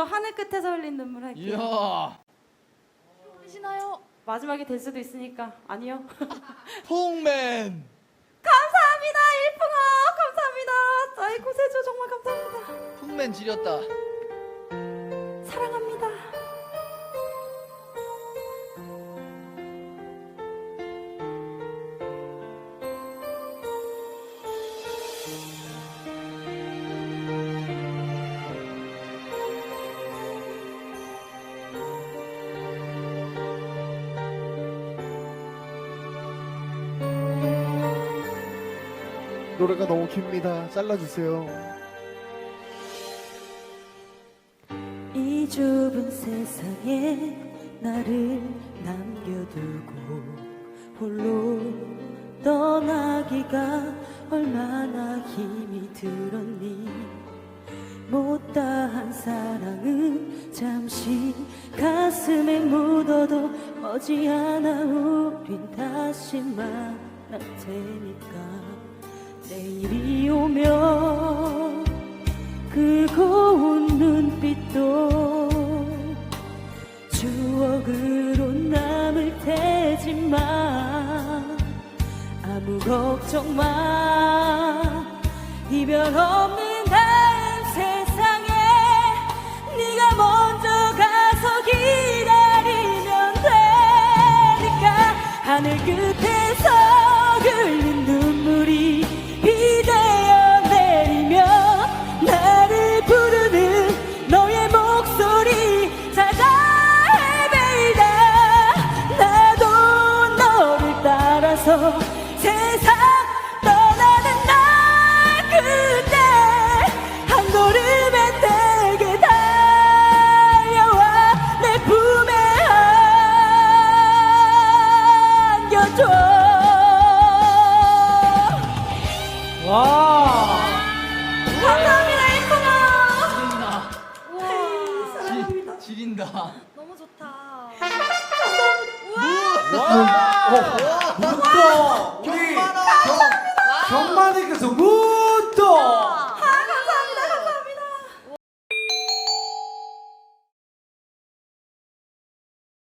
저 하늘 끝에서 흘린 눈물 할게요. 이야 들리시나요? 마지막이 될 수도 있으니까 아니요. 퐁맨 감사합니다 일풍아 감사합니다. 아이고 세조 정말 감사합니다. 퐁맨 지렸다. 노래가 너무 깁니다. 잘라주세요. 이 좁은 세상에 나를 남겨두고 홀로 떠나기가 얼마나 힘이 들었니 못다한 사랑은 잠시 가슴에 묻어도 머지않아 우린 다시 만날 테니까 내일이 오면 그 고운 눈빛도 추억으로 남을 테지만 아무 걱정 마. 이별 없는 다음 세상에 네가 먼저 가서 기다리면 되니까 하늘 끝에서 따라서 세상 떠나는 날 그때 한 걸음에 내게 달려와 내 품에 안겨줘. 와. 감사합니다 지린다 일fun아 지, 지린다. 너무 좋다. 경마님 께서 무